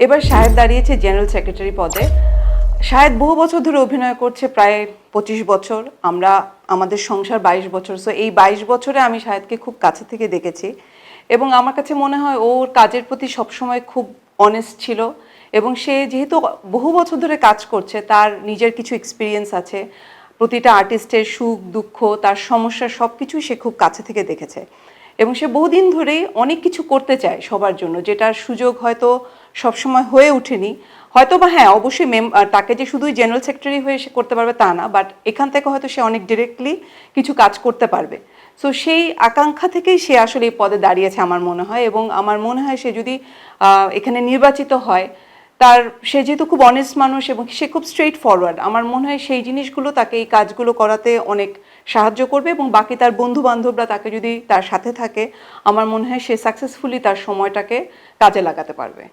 এবার সাহেব দাঁড়িয়েছে জেনারেল সেক্রেটারি পদে। শাহেদ বহু বছর ধরে অভিনয় করছে, প্রায় পঁচিশ বছর। আমরা, আমাদের সংসার বাইশ বছর। সো এই বাইশ বছরে আমি শাহেদকে খুব কাছে থেকে দেখেছি। এবং আমার কাছে মনে হয় ওর কাজের প্রতি সবসময় খুব অনেস্ট ছিল। এবং সে যেহেতু বহু বছর ধরে কাজ করছে, তার নিজের কিছু এক্সপিরিয়েন্স আছে। প্রতিটা আর্টিস্টের সুখ, দুঃখ, তার সমস্যা সব কিছুই সে খুব কাছে থেকে দেখেছে। এবং সে বহুদিন ধরেই অনেক কিছু করতে চায় সবার জন্য, যেটার সুযোগ হয়তো সবসময় হয়ে ওঠেনি। হয়তো বা হ্যাঁ অবশ্যই মেম তাকে যে শুধুই জেনারেল সেক্রেটারি হয়ে সে করতে পারবে তা না বাট এখান থেকে হয়তো সে অনেক ডিরেক্টলি কিছু কাজ করতে পারবে। সো সেই আকাঙ্ক্ষা থেকেই সে আসলে এই পদে দাঁড়িয়েছে আমার মনে হয় এবং আমার মনে হয় সে যদি এখানে নির্বাচিত হয় তার, সে যেহেতু খুব অনেস্ট মানুষ এবং সে খুব স্ট্রেট ফরওয়ার্ড আমার মনে হয় সেই জিনিসগুলো তাকে এই কাজগুলো করাতে অনেক সাহায্য করবে এবং বাকি তার বন্ধু বান্ধবরা তাকে যদি তার সাথে থাকে, আমার মনে হয় সে সাকসেসফুলি তার সময়টাকে কাজে লাগাতে পারবে।